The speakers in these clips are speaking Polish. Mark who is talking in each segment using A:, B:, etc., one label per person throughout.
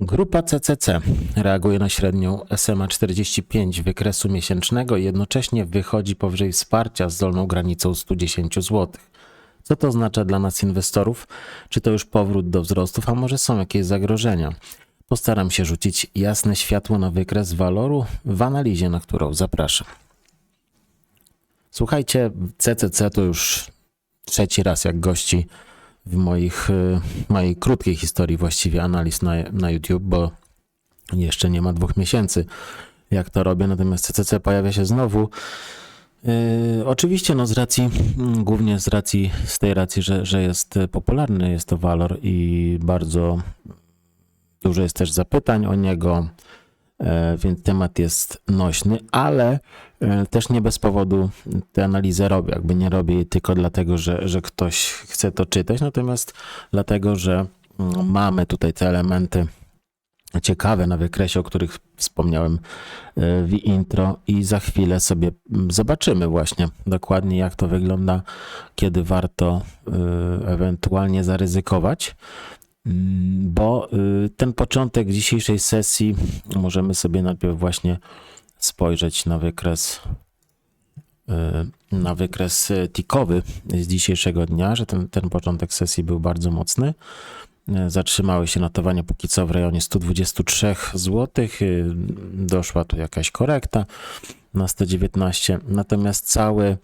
A: Grupa CCC reaguje na średnią SMA 45 wykresu miesięcznego i jednocześnie wychodzi powyżej wsparcia z dolną granicą 110 zł. Co to oznacza dla nas inwestorów? Czy to już powrót do wzrostów, a może są jakieś zagrożenia? Postaram się rzucić jasne światło na wykres waloru w analizie, na którą zapraszam. Słuchajcie, CCC to już trzeci raz jak gości w moich, y, mojej krótkiej historii właściwie analiz na, na YouTube, bo jeszcze nie ma dwóch miesięcy jak to robię, natomiast CCC pojawia się znowu. Yy, oczywiście no z racji, mm, głównie z racji, z tej racji, że, że jest popularny, jest to walor i bardzo dużo jest też zapytań o niego, więc temat jest nośny, ale e, też nie bez powodu tę analizę robię. Jakby nie robię jej tylko dlatego, że, że ktoś chce to czytać, natomiast dlatego, że mm, mamy tutaj te elementy ciekawe na wykresie, o których wspomniałem e, w intro i za chwilę sobie mm, zobaczymy właśnie dokładnie jak to wygląda, kiedy warto e, ewentualnie zaryzykować. Mm, Bo y, ten początek dzisiejszej sesji możemy sobie najpierw właśnie spojrzeć na wykres y, na wykres y, tikowy z dzisiejszego dnia, że ten, ten początek sesji był bardzo mocny. Zatrzymały się notowania póki co w rejonie 123 zł. Doszła tu jakaś korekta na 119. Natomiast cały,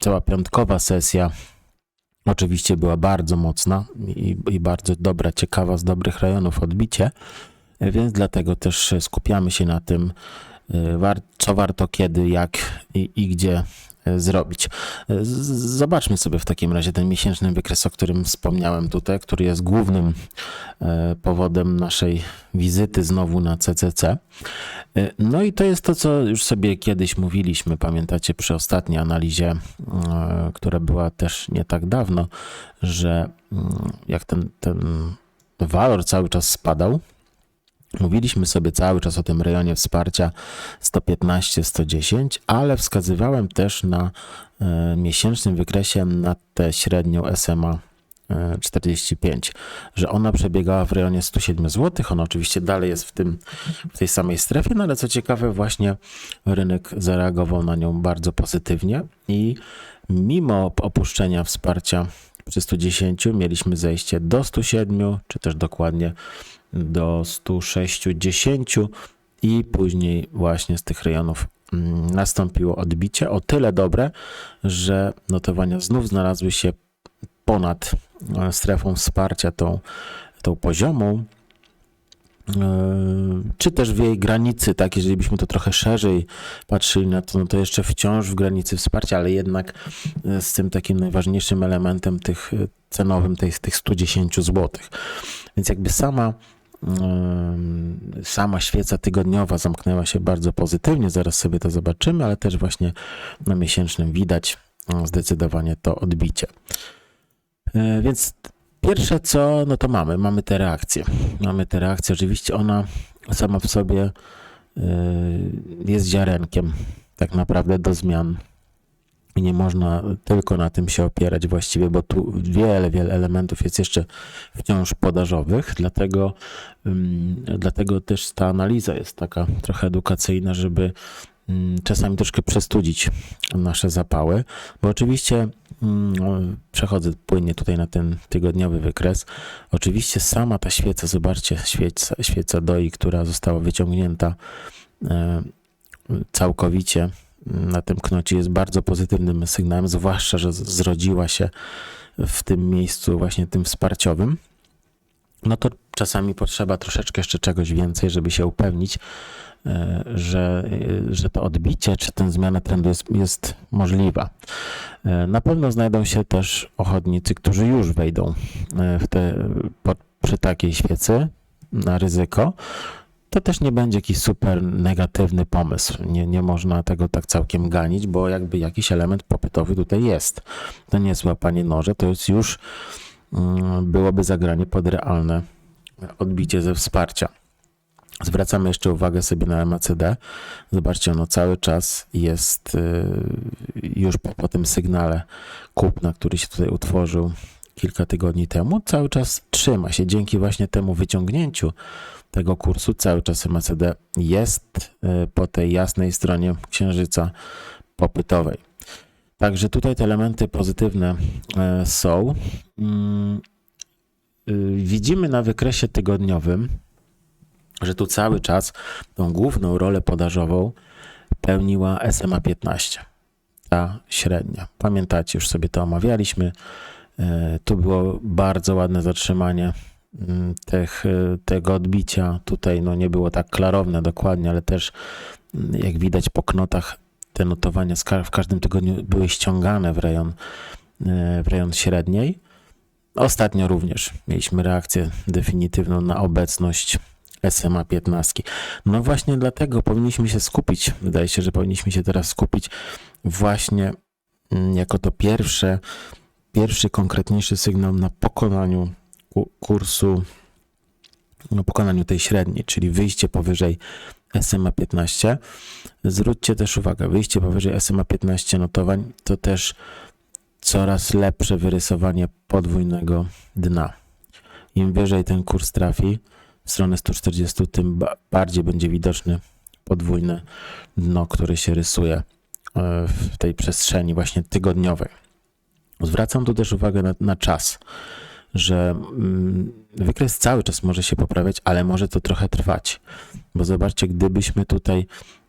A: cała piątkowa sesja oczywiście była bardzo mocna i, i bardzo dobra, ciekawa, z dobrych rejonów odbicie, więc dlatego też skupiamy się na tym, y, co warto kiedy, jak i, i gdzie zrobić. Zobaczmy sobie w takim razie ten miesięczny wykres, o którym wspomniałem tutaj, który jest głównym y, powodem naszej wizyty znowu na CCC. Y, No i to jest to, co już sobie kiedyś mówiliśmy, pamiętacie, przy ostatniej analizie, y, która była też nie tak dawno, że y, jak ten, ten walor cały czas spadał, Mówiliśmy sobie cały czas o tym rejonie wsparcia 115-110, ale wskazywałem też na e, miesięcznym wykresie na tę średnią SMA e, 45, że ona przebiegała w rejonie 107 zł. Ona oczywiście dalej jest w, tym, w tej samej strefie, no ale co ciekawe, właśnie rynek zareagował na nią bardzo pozytywnie i mimo opuszczenia wsparcia przy 110 mieliśmy zejście do 107, czy też dokładnie do 160 i później właśnie z tych rejonów mm, nastąpiło odbicie o tyle dobre, że notowania znów znalazły się ponad e, strefą wsparcia tą, tą poziomą, e, czy też w jej granicy, tak, jeżeli byśmy to trochę szerzej patrzyli na to, no to jeszcze wciąż w granicy wsparcia, ale jednak e, z tym takim najważniejszym elementem tych cenowym, tych, tych 110 zł. Więc jakby sama sama świeca tygodniowa zamknęła się bardzo pozytywnie, zaraz sobie to zobaczymy, ale też właśnie na miesięcznym widać zdecydowanie to odbicie. Y, Więc pierwsze co, no to mamy, mamy te reakcje. Mamy te reakcje, oczywiście ona sama w sobie y, jest ziarenkiem tak naprawdę do zmian i nie można tylko na tym się opierać właściwie, bo tu wiele, wiele elementów jest jeszcze wciąż podażowych, dlatego, ym, dlatego też ta analiza jest taka trochę edukacyjna, żeby ym, czasami troszkę przestudzić nasze zapały, bo oczywiście o, przechodzę płynnie tutaj na ten tygodniowy wykres. Oczywiście sama ta świeca, zobaczcie, świeca, świeca doi, która została wyciągnięta e, całkowicie na tym knocie jest bardzo pozytywnym sygnałem, zwłaszcza, że zrodziła się w tym miejscu właśnie tym wsparciowym, no to czasami potrzeba troszeczkę jeszcze czegoś więcej, żeby się upewnić, e, że, e, że to odbicie, czy tę zmiana trendu jest, jest możliwa. E, Na pewno znajdą się też ochotnicy, którzy już wejdą w te, po, przy takiej świecy na ryzyko, to też nie będzie jakiś super negatywny pomysł. Nie, nie można tego tak całkiem ganić, bo jakby jakiś element popytowy tutaj jest. To nie jest łapanie noże, to jest już mm, byłoby zagranie pod realne odbicie ze wsparcia. Zwracamy jeszcze uwagę sobie na MACD. Zobaczcie, ono cały czas jest y, już po, po tym sygnale kupna, który się tutaj utworzył kilka tygodni temu, cały czas trzyma się. Dzięki właśnie temu wyciągnięciu tego kursu, cały czas MACD jest e, po tej jasnej stronie księżyca popytowej. Także tutaj te elementy pozytywne e, są. Mm, y, Widzimy na wykresie tygodniowym, że tu cały czas tą główną rolę podażową pełniła SMA 15, ta średnia. Pamiętacie, już sobie to omawialiśmy. Tu było bardzo ładne zatrzymanie tych, e, tego odbicia. Tutaj no, nie było tak klarowne dokładnie, ale też mm, jak widać po knotach te notowania w każdym tygodniu były ściągane w rejon, e, w rejon średniej. Ostatnio również mieliśmy reakcję definitywną na obecność SMA 15. No właśnie dlatego powinniśmy się skupić, wydaje się, że powinniśmy się teraz skupić właśnie mm, jako to pierwsze, pierwszy konkretniejszy sygnał na pokonaniu kursu, na pokonaniu tej średniej, czyli wyjście powyżej SMA 15. Zwróćcie też uwagę, wyjście powyżej SMA 15 notowań to też coraz lepsze wyrysowanie podwójnego dna. Im wyżej ten kurs trafi w stronę 140, tym ba- bardziej będzie widoczny podwójne dno, które się rysuje e, w tej przestrzeni właśnie tygodniowej. Zwracam tu też uwagę na, na czas, że mm, wykres cały czas może się poprawiać, ale może to trochę trwać. Bo zobaczcie, gdybyśmy tutaj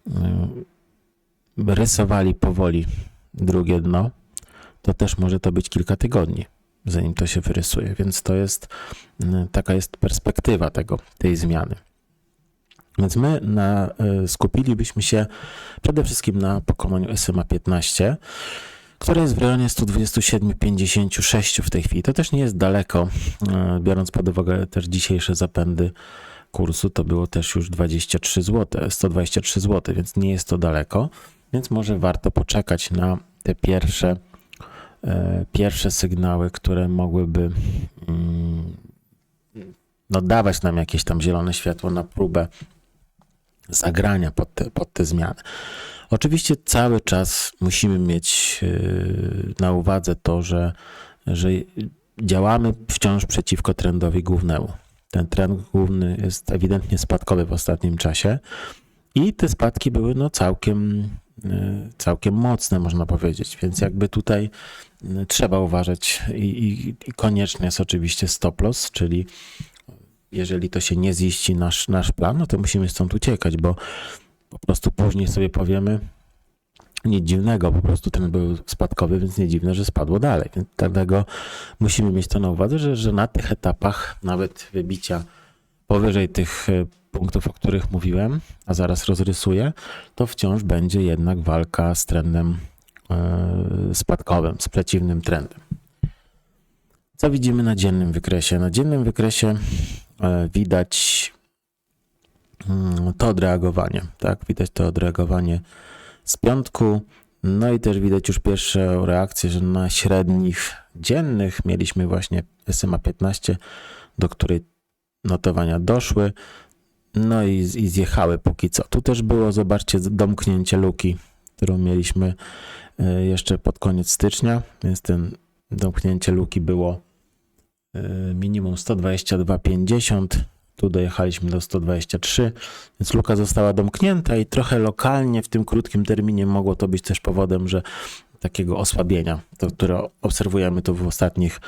A: y, rysowali powoli drugie dno, to też może to być kilka tygodni, zanim to się wyrysuje. Więc to jest y, taka jest perspektywa tego, tej zmiany. Więc my na, y, skupilibyśmy się przede wszystkim na pokonaniu SMA 15, które jest w rejonie 127,56 w tej chwili. To też nie jest daleko, y, biorąc pod uwagę też dzisiejsze zapędy kursu, to było też już 23 zł, 123 zł, więc nie jest to daleko, więc może warto poczekać na te pierwsze, e, pierwsze sygnały, które mogłyby mm, no, dawać nam jakieś tam zielone światło na próbę zagrania pod te, pod te zmiany. Oczywiście cały czas musimy mieć yy, na uwadze to, że, że działamy wciąż przeciwko trendowi głównemu. Ten trend główny jest ewidentnie spadkowy w ostatnim czasie i te spadki były no całkiem, yy, całkiem mocne, można powiedzieć, więc jakby tutaj yy, trzeba uważać i, i, i konieczny jest oczywiście stop loss, czyli jeżeli to się nie ziści nasz, nasz plan, no to musimy stąd uciekać, bo po prostu później sobie powiemy, nic dziwnego, po prostu ten był spadkowy, więc nie dziwne, że spadło dalej. Dlatego musimy mieć to na uwadze, że, że na tych etapach nawet wybicia powyżej tych e, punktów, o których mówiłem, a zaraz rozrysuję, to wciąż będzie jednak walka z trendem e, spadkowym, z przeciwnym trendem. Co widzimy na dziennym wykresie? Na dziennym wykresie e, widać to odreagowanie, tak? Widać to odreagowanie z piątku. No i też widać już pierwsze reakcje, że na średnich dziennych mieliśmy właśnie SMA 15, do której notowania doszły. No i, i zjechały póki co. Tu też było, zobaczcie, domknięcie luki, którą mieliśmy e, jeszcze pod koniec stycznia, więc ten domknięcie luki było e, minimum 122,50. Tu dojechaliśmy do 123, więc luka została domknięta i trochę lokalnie w tym krótkim terminie mogło to być też powodem, że takiego osłabienia, to, które obserwujemy tu w ostatnich,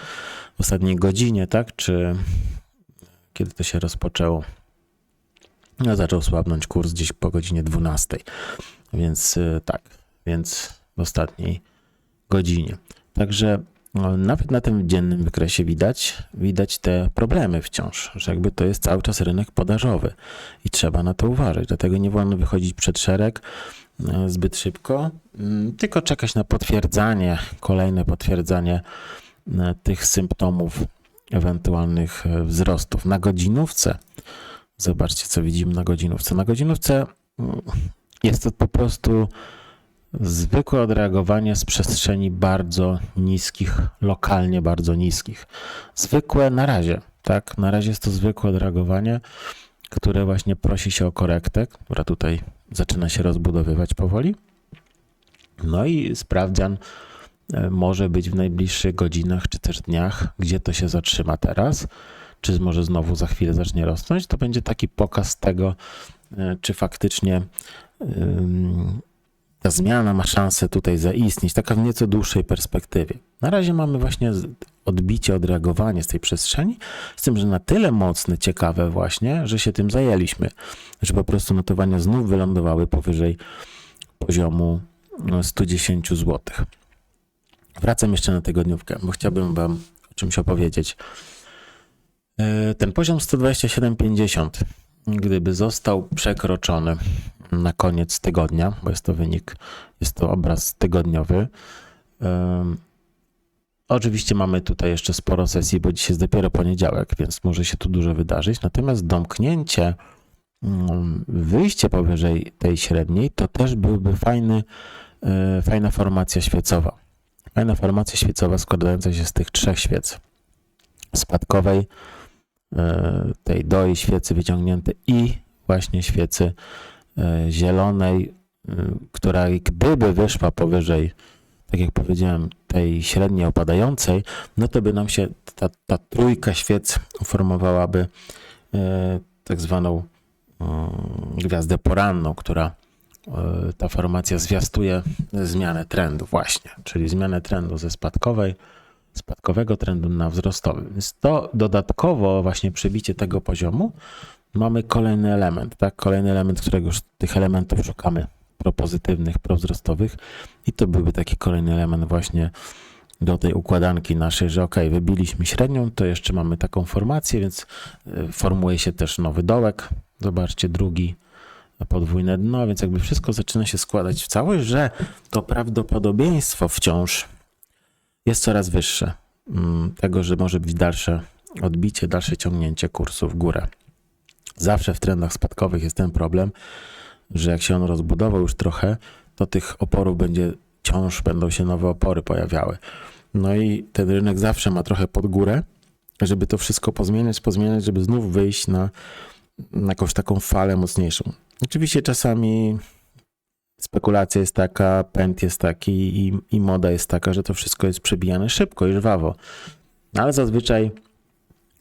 A: w ostatniej godzinie, tak? Czy kiedy to się rozpoczęło? No, zaczął słabnąć kurs gdzieś po godzinie 12, więc y, tak, więc w ostatniej godzinie. Także nawet na tym dziennym wykresie widać, widać te problemy wciąż, że jakby to jest cały czas rynek podażowy i trzeba na to uważać. Dlatego nie wolno wychodzić przed szereg e, zbyt szybko, mm, tylko czekać na potwierdzanie, kolejne potwierdzanie e, tych symptomów ewentualnych e, wzrostów. Na godzinówce, zobaczcie co widzimy na godzinówce. Na godzinówce mm, jest to po prostu zwykłe odreagowanie z przestrzeni bardzo niskich, lokalnie bardzo niskich. Zwykłe na razie, tak? Na razie jest to zwykłe odreagowanie, które właśnie prosi się o korektę, która tutaj zaczyna się rozbudowywać powoli. No i sprawdzian e, może być w najbliższych godzinach czy też dniach, gdzie to się zatrzyma teraz, czy może znowu za chwilę zacznie rosnąć, to będzie taki pokaz tego, e, czy faktycznie ym, ta zmiana ma szansę tutaj zaistnieć, taka w nieco dłuższej perspektywie. Na razie mamy właśnie odbicie, odreagowanie z tej przestrzeni, z tym, że na tyle mocne, ciekawe właśnie, że się tym zajęliśmy, że po prostu notowania znów wylądowały powyżej poziomu no, 110 zł. Wracam jeszcze na tygodniówkę, bo chciałbym Wam o czymś opowiedzieć. E, Ten poziom 127,50, gdyby został przekroczony na koniec tygodnia, bo jest to wynik, jest to obraz tygodniowy. Oczywiście mamy tutaj jeszcze sporo sesji, bo dzisiaj jest dopiero poniedziałek, więc może się tu dużo wydarzyć. Natomiast domknięcie, mm, wyjście powyżej tej średniej, to też byłby fajny, e, fajna formacja świecowa. Fajna formacja świecowa składająca się z tych trzech świec. Spadkowej, e, tej doi świecy wyciągniętej i właśnie świecy zielonej, e, która gdyby wyszła powyżej, tak jak powiedziałem, tej średniej opadającej, no to by nam się ta, ta trójka świec formowałaby e, tak zwaną gwiazdę poranną, która e, ta formacja zwiastuje zmianę trendu właśnie, czyli zmianę trendu ze spadkowej, spadkowego trendu na wzrostowy. Więc to dodatkowo właśnie przebicie tego poziomu mamy kolejny element, tak? Kolejny element, którego tych elementów szukamy propozytywnych, prowzrostowych i to byłby taki kolejny element właśnie do tej układanki naszej, że ok, wybiliśmy średnią, to jeszcze mamy taką formację, więc y, formuje się też nowy dołek. Zobaczcie, drugi podwójne dno, więc jakby wszystko zaczyna się składać w całość, że to prawdopodobieństwo wciąż jest coraz wyższe. mm, Tego, że może być dalsze odbicie, dalsze ciągnięcie kursu w górę. Zawsze w trendach spadkowych jest ten problem, że jak się on rozbudował już trochę, to tych oporów będzie wciąż będą się nowe opory pojawiały. No i ten rynek zawsze ma trochę pod górę, żeby to wszystko pozmieniać, pozmieniać, żeby znów wyjść na, na jakąś taką falę mocniejszą. Oczywiście czasami spekulacja jest taka, pęd jest taki i, i moda jest taka, że to wszystko jest przebijane szybko i żwawo. No ale zazwyczaj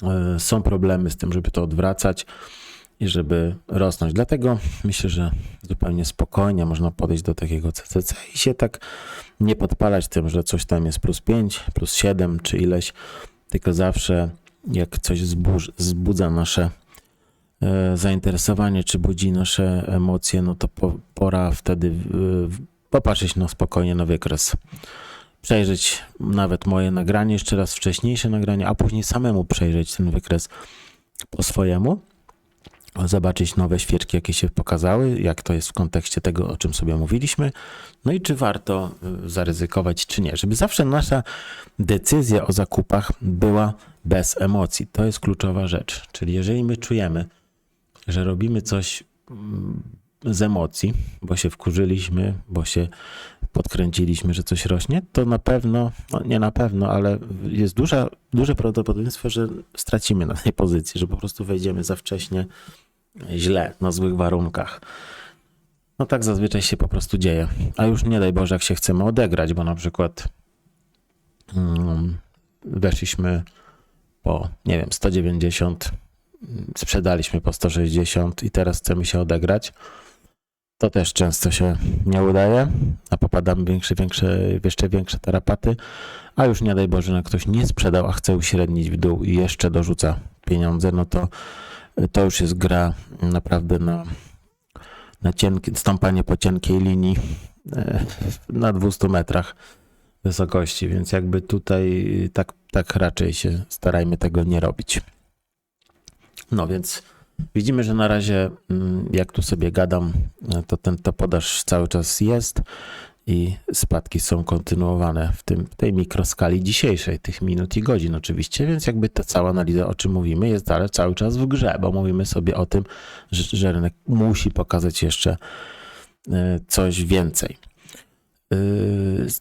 A: e, są problemy z tym, żeby to odwracać i żeby rosnąć. Dlatego myślę, że zupełnie spokojnie można podejść do takiego CCC i się tak nie podpalać tym, że coś tam jest plus 5, plus 7 czy ileś, tylko zawsze jak coś zbudz, wzbudza nasze e, zainteresowanie, czy budzi nasze emocje, no to po, pora wtedy popatrzeć na spokojnie na wykres. Przejrzeć nawet moje nagranie, jeszcze raz wcześniejsze nagranie, a później samemu przejrzeć ten wykres po swojemu zobaczyć nowe świeczki, jakie się pokazały, jak to jest w kontekście tego, o czym sobie mówiliśmy, no i czy warto y, zaryzykować, czy nie. Żeby zawsze nasza decyzja o zakupach była bez emocji. To jest kluczowa rzecz. Czyli jeżeli my czujemy, że robimy coś mm, z emocji, bo się wkurzyliśmy, bo się podkręciliśmy, że coś rośnie, to na pewno, no nie na pewno, ale jest duża, duże prawdopodobieństwo, że stracimy na tej pozycji, że po prostu wejdziemy za wcześnie źle, na złych warunkach. No tak zazwyczaj się po prostu dzieje. A już nie daj Boże, jak się chcemy odegrać, bo na przykład mm, weszliśmy po, nie wiem, 190, mm, sprzedaliśmy po 160 i teraz chcemy się odegrać. To też często się nie udaje, a popadamy w większe, większe, jeszcze większe tarapaty. A już nie daj Boże, że ktoś nie sprzedał, a chce uśrednić w dół i jeszcze dorzuca pieniądze, no to to już jest gra naprawdę na, na cienkie, stąpanie po cienkiej linii e, na 200 metrach wysokości, więc jakby tutaj tak, tak raczej się starajmy tego nie robić. No więc widzimy, że na razie mm, jak tu sobie gadam, to ten to podaż cały czas jest i spadki są kontynuowane w, tym, tej mikroskali dzisiejszej, tych minut i godzin oczywiście, więc jakby ta cała analiza, o czym mówimy, jest dalej cały czas w grze, bo mówimy sobie o tym, że, że rynek musi pokazać jeszcze e, coś więcej. E,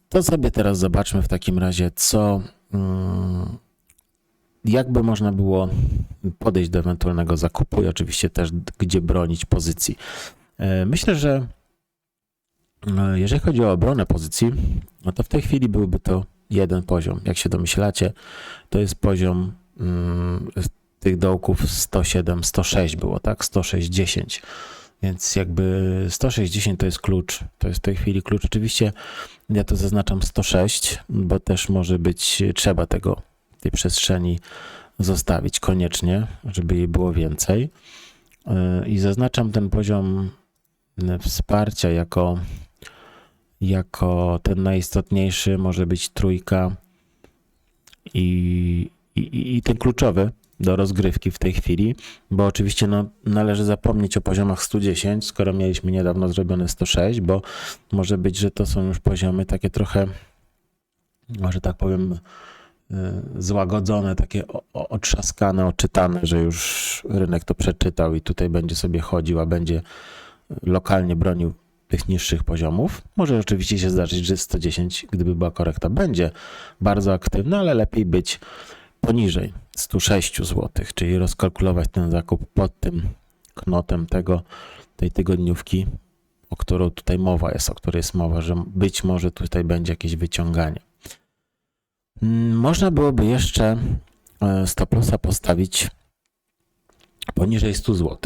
A: To sobie teraz zobaczmy w takim razie, co, mm, jakby można było podejść do ewentualnego zakupu i oczywiście też gdzie bronić pozycji. E, Myślę, że Jeżeli chodzi o obronę pozycji, no to w tej chwili byłby to jeden poziom. Jak się domyślacie, to jest poziom mm, tych dołków 107, 106 było, tak? 106, 10. Więc jakby 160 to jest klucz. To jest w tej chwili klucz. Oczywiście ja to zaznaczam 106, bo też może być trzeba tego, tej przestrzeni zostawić koniecznie, żeby jej było więcej. Yy, I zaznaczam ten poziom wsparcia jako, jako ten najistotniejszy, może być trójka i, i, i ten kluczowy do rozgrywki w tej chwili, bo oczywiście no, należy zapomnieć o poziomach 110, skoro mieliśmy niedawno zrobione 106, bo może być, że to są już poziomy takie trochę, może tak powiem, y, złagodzone, takie otrzaskane, oczytane, że już rynek to przeczytał i tutaj będzie sobie chodził, a będzie lokalnie bronił tych niższych poziomów. Może oczywiście się zdarzyć, że 110, gdyby była korekta, będzie bardzo aktywny, ale lepiej być poniżej 106 zł, czyli rozkalkulować ten zakup pod tym knotem tego, tej tygodniówki, o którą tutaj mowa jest, o której jest mowa, że być może tutaj będzie jakieś wyciąganie. Mm, Można byłoby jeszcze e, stop lossa postawić poniżej 100 zł.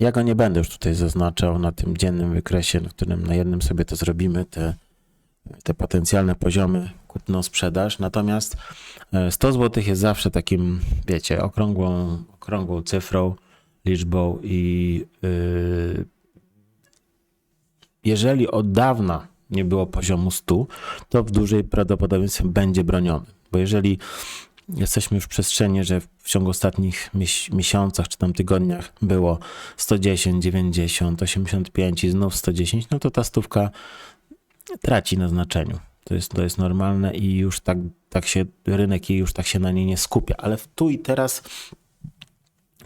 A: Ja go nie będę już tutaj zaznaczał na tym dziennym wykresie, na którym na jednym sobie to zrobimy, te, te potencjalne poziomy kupno-sprzedaż. Natomiast e, 100 zł jest zawsze takim, wiecie, okrągłą, okrągłą cyfrą, liczbą i yy, jeżeli od dawna nie było poziomu 100, to w dużej prawdopodobieństwie będzie broniony. Bo jeżeli jesteśmy już w przestrzeni, że w ciągu ostatnich mies- miesiącach czy tam tygodniach było 110, 90, 85 i znów 110, no to ta stówka traci na znaczeniu. To jest, to jest normalne i już tak, tak się rynek jej już tak się na niej nie skupia. Ale tu i teraz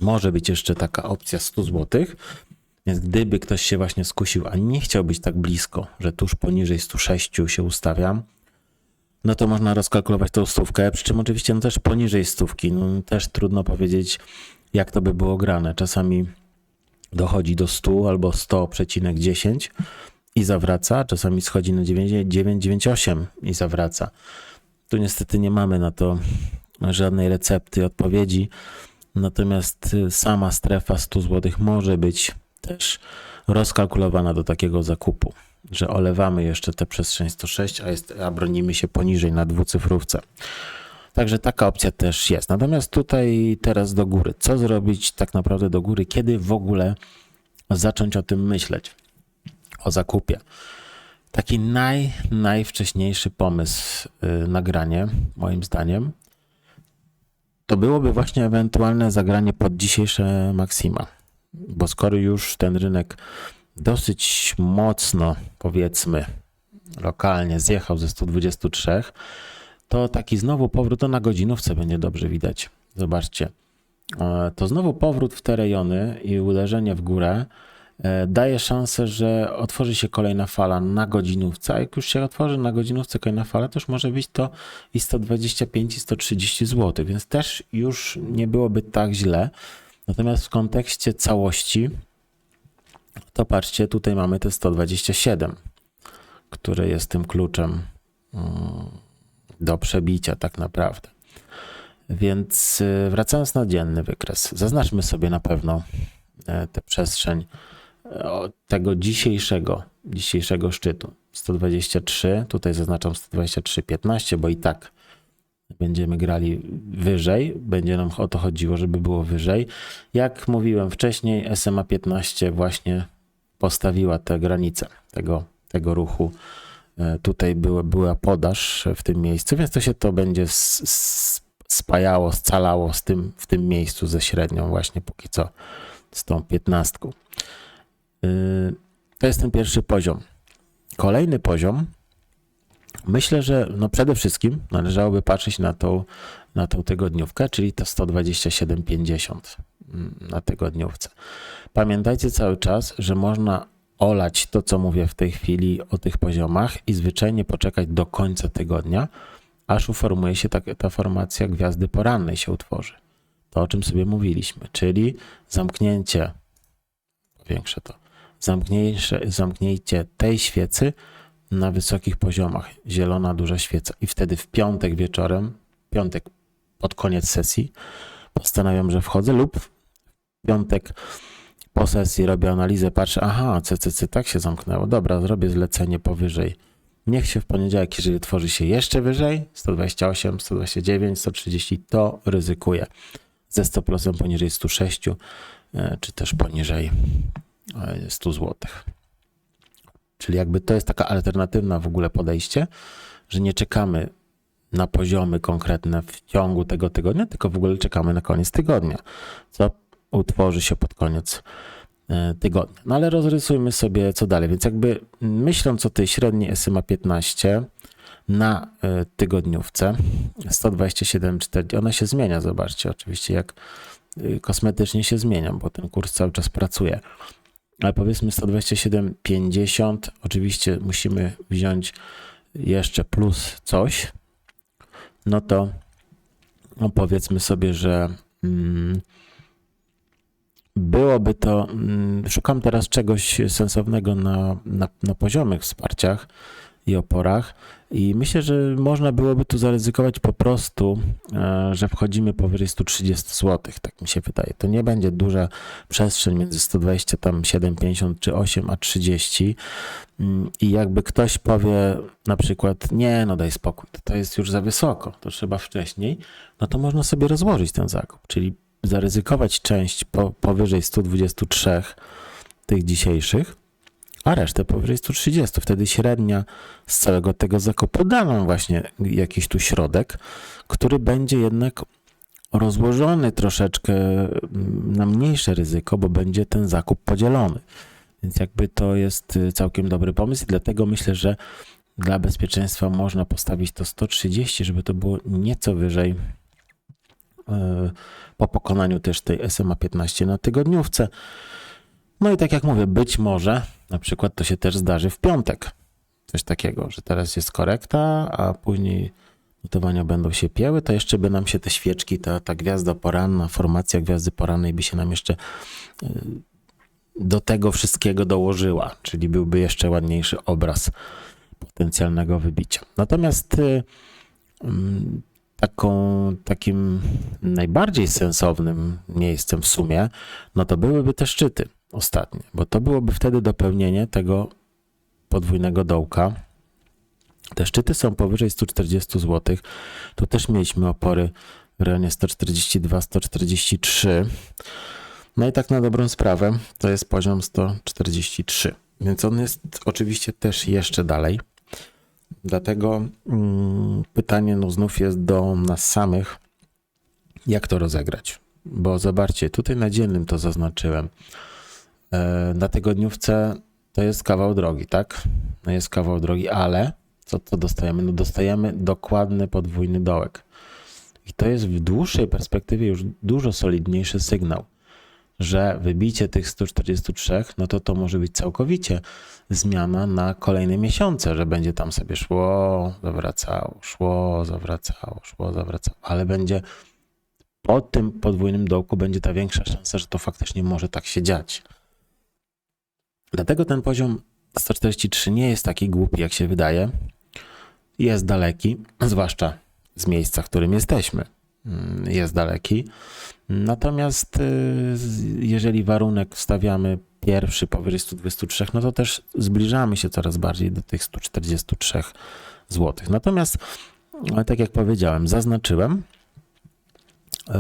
A: może być jeszcze taka opcja 100 zł. Więc gdyby ktoś się właśnie skusił, a nie chciał być tak blisko, że tuż poniżej 106 się ustawiam, no to można rozkalkulować tą stówkę, przy czym oczywiście no też poniżej stówki, no też trudno powiedzieć, jak to by było grane. Czasami dochodzi do 100 albo 100,10 i zawraca, czasami schodzi na 9,98 i zawraca. Tu niestety nie mamy na to żadnej recepty, odpowiedzi, natomiast y, sama strefa 100 zł może być też rozkalkulowana do takiego zakupu że olewamy jeszcze tę przestrzeń 106, a, jest, a bronimy się poniżej na dwucyfrówce. Także taka opcja też jest. Natomiast tutaj teraz do góry. Co zrobić tak naprawdę do góry? Kiedy w ogóle zacząć o tym myśleć? O zakupie. Taki naj, najwcześniejszy pomysł yy, nagranie, moim zdaniem, to byłoby właśnie ewentualne zagranie pod dzisiejsze maksima. Bo skoro już ten rynek dosyć mocno, powiedzmy, lokalnie zjechał ze 123, to taki znowu powrót to na godzinówce będzie dobrze widać. Zobaczcie. E, To znowu powrót w te rejony i uderzenie w górę e, daje szansę, że otworzy się kolejna fala na godzinówce, a jak już się otworzy na godzinówce kolejna fala, to już może być to i 125 i 130 zł, więc też już nie byłoby tak źle. Natomiast w kontekście całości to patrzcie, tutaj mamy te 127, które jest tym kluczem mm, do przebicia tak naprawdę. Więc y, wracając na dzienny wykres, zaznaczmy sobie na pewno e, tę przestrzeń e, tego dzisiejszego, dzisiejszego szczytu. 123, tutaj zaznaczam 123,15, bo i tak będziemy grali wyżej, będzie nam o to chodziło, żeby było wyżej. Jak mówiłem wcześniej, SMA 15 właśnie postawiła tę granicę tego, tego ruchu. E, Tutaj była, była podaż w tym miejscu, więc to się to będzie spajało, scalało z tym, w tym miejscu ze średnią właśnie póki co z tą 15. Yy, To jest ten pierwszy poziom. Kolejny poziom Myślę, że no przede wszystkim należałoby patrzeć na tą, na tą tygodniówkę, czyli to 127,50 mm, na tygodniówce. Pamiętajcie cały czas, że można olać to, co mówię w tej chwili o tych poziomach i zwyczajnie poczekać do końca tygodnia, aż uformuje się ta, ta formacja gwiazdy porannej się utworzy. To, o czym sobie mówiliśmy, czyli zamknięcie, powiększę to, zamkniejsze, zamknięcie tej świecy na wysokich poziomach. Zielona, duża świeca. I wtedy w piątek wieczorem, piątek pod koniec sesji, postanawiam, że wchodzę lub w piątek po sesji robię analizę, patrzę, aha, CCC tak się zamknęło, dobra, zrobię zlecenie powyżej. Niech się w poniedziałek, jeżeli tworzy się jeszcze wyżej, 128, 129, 130, to ryzykuję ze 100% poniżej 106, e, czy też poniżej e, 100 zł. Czyli jakby to jest taka alternatywna w ogóle podejście, że nie czekamy na poziomy konkretne w ciągu tego tygodnia, tylko w ogóle czekamy na koniec tygodnia, co utworzy się pod koniec e, tygodnia. No ale rozrysujmy sobie co dalej. Więc jakby myśląc o tej średniej SMA 15 na e, tygodniówce 127,40, ona się zmienia, zobaczcie oczywiście jak e, kosmetycznie się zmienia, bo ten kurs cały czas pracuje. Ale powiedzmy 127,50, oczywiście musimy wziąć jeszcze plus coś, no to no powiedzmy sobie, że mm, byłoby to. Mm, szukam teraz czegoś sensownego na, na, na poziomych wsparciach i oporach. I myślę, że można byłoby tu zaryzykować po prostu, e, że wchodzimy powyżej 130 zł, tak mi się wydaje. To nie będzie duża przestrzeń między 120, tam 7,50 czy 8 a 30. Mm, I jakby ktoś powie na przykład, nie, no daj spokój, to jest już za wysoko, to trzeba wcześniej, no to można sobie rozłożyć ten zakup, czyli zaryzykować część po, powyżej 123 tych dzisiejszych, a resztę powyżej 130. Wtedy średnia z całego tego zakupu da nam właśnie jakiś tu środek, który będzie jednak rozłożony troszeczkę mm, na mniejsze ryzyko, bo będzie ten zakup podzielony. Więc jakby to jest y, całkiem dobry pomysł dlatego myślę, że dla bezpieczeństwa można postawić to 130, żeby to było nieco wyżej y, po pokonaniu też tej SMA 15 na tygodniówce. No i tak jak mówię, być może na przykład to się też zdarzy w piątek. Coś takiego, że teraz jest korekta, a później notowania będą się pieły, to jeszcze by nam się te świeczki, ta, ta gwiazda poranna, formacja gwiazdy porannej by się nam jeszcze y, do tego wszystkiego dołożyła, czyli byłby jeszcze ładniejszy obraz potencjalnego wybicia. Natomiast y, mm, taką, takim najbardziej sensownym miejscem w sumie, no to byłyby te szczyty ostatnie, bo to byłoby wtedy dopełnienie tego podwójnego dołka. Te szczyty są powyżej 140 zł. Tu też mieliśmy opory w rejonie 142-143. No i tak na dobrą sprawę to jest poziom 143. Więc on jest oczywiście też jeszcze dalej. Dlatego mm, pytanie no znów jest do nas samych, jak to rozegrać. Bo zobaczcie, tutaj na dziennym to zaznaczyłem. E, na tygodniówce to jest kawał drogi, tak? No jest kawał drogi, ale co to dostajemy? No dostajemy dokładny podwójny dołek. I to jest w dłuższej perspektywie już dużo solidniejszy sygnał, że wybicie tych 143, no to to może być całkowicie zmiana na kolejne miesiące, że będzie tam sobie szło, zawracało, szło, zawracało, szło, zawracało, ale będzie po tym podwójnym dołku będzie ta większa szansa, że to faktycznie może tak się dziać. Dlatego ten poziom 143 nie jest taki głupi, jak się wydaje. Jest daleki, zwłaszcza z miejsca, w którym jesteśmy. Mm, jest daleki. Natomiast y, jeżeli warunek stawiamy pierwszy powyżej 123, no to też zbliżamy się coraz bardziej do tych 143 zł. Natomiast, tak jak powiedziałem, zaznaczyłem y,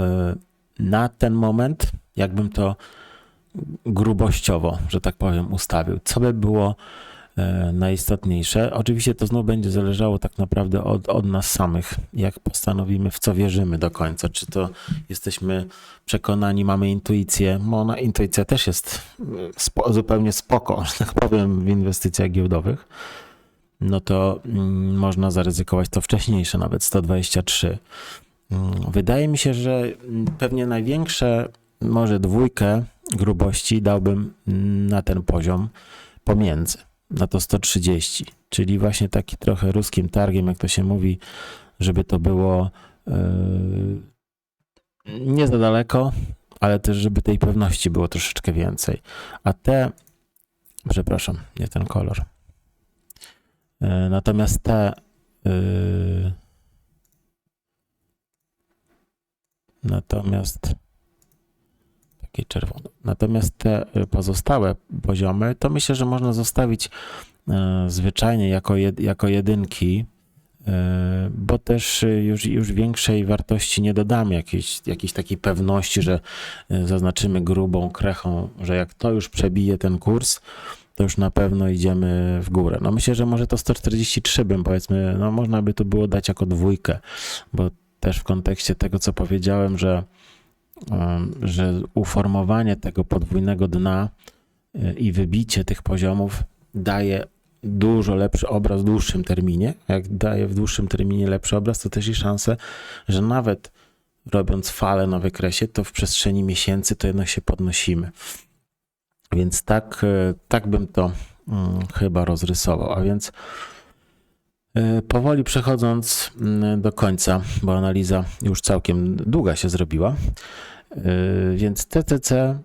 A: na ten moment, jakbym to grubościowo, że tak powiem, ustawił. Co by było e, najistotniejsze? Oczywiście to znów będzie zależało tak naprawdę od, od nas samych, jak postanowimy, w co wierzymy do końca. Czy to jesteśmy przekonani, mamy intuicję, bo ona, intuicja też jest e, spo, zupełnie spoko, że tak powiem, w inwestycjach giełdowych. No to mm, można zaryzykować to wcześniejsze, nawet 123. Mm, wydaje mi się, że mm, pewnie największe, może dwójkę grubości dałbym na ten poziom pomiędzy, na to 130, czyli właśnie taki trochę ruskim targiem, jak to się mówi, żeby to było yy, nie za daleko, ale też żeby tej pewności było troszeczkę więcej. A te Przepraszam, nie ten kolor. E, Natomiast te. y, Natomiast. Taki czerwony. Natomiast te y, pozostałe poziomy, to myślę, że można zostawić e, zwyczajnie jako, jed, jako jedynki, e, bo też y, już, już większej wartości nie dodamy, jakiejś, jakiejś takiej pewności, że zaznaczymy grubą krechą, że jak to już przebije ten kurs, to już na pewno idziemy w górę. No myślę, że może to 143 bym powiedzmy, no można by to było dać jako dwójkę, bo też w kontekście tego, co powiedziałem, że, że uformowanie tego podwójnego dna y, i wybicie tych poziomów daje dużo lepszy obraz w dłuższym terminie. Jak daje w dłuższym terminie lepszy obraz, to też i szanse, że nawet robiąc falę na wykresie, to w przestrzeni miesięcy to jednak się podnosimy. Więc tak, e, tak bym to mm, chyba rozrysował. A więc e, powoli przechodząc mm, do końca, bo analiza już całkiem długa się zrobiła. E, Więc TCC,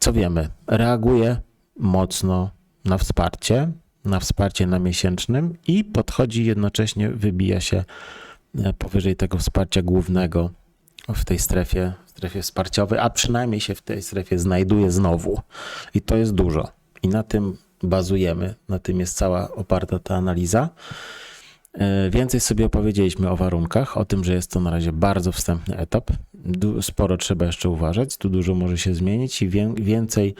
A: co wiemy, reaguje mocno na wsparcie, na wsparcie na miesięcznym i podchodzi jednocześnie, wybija się e, powyżej tego wsparcia głównego w tej strefie, strefie wsparciowej, a przynajmniej się w tej strefie znajduje znowu. I to jest dużo. I na tym bazujemy, na tym jest cała oparta ta analiza. E, Więcej sobie opowiedzieliśmy o warunkach, o tym, że jest to na razie bardzo wstępny etap. Sporo trzeba jeszcze uważać, tu dużo może się zmienić i wię- więcej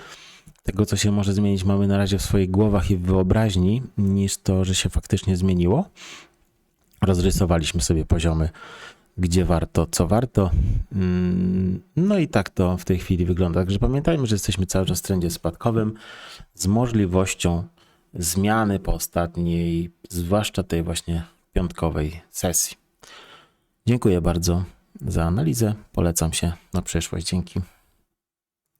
A: tego, co się może zmienić, mamy na razie w swoich głowach i w wyobraźni, niż to, że się faktycznie zmieniło. Rozrysowaliśmy sobie poziomy, gdzie warto, co warto. Mm, No i tak to w tej chwili wygląda. Także pamiętajmy, że jesteśmy cały czas w trendzie spadkowym z możliwością zmiany po ostatniej, zwłaszcza tej właśnie piątkowej sesji. Dziękuję bardzo za analizę. Polecam się na przyszłość. Dzięki.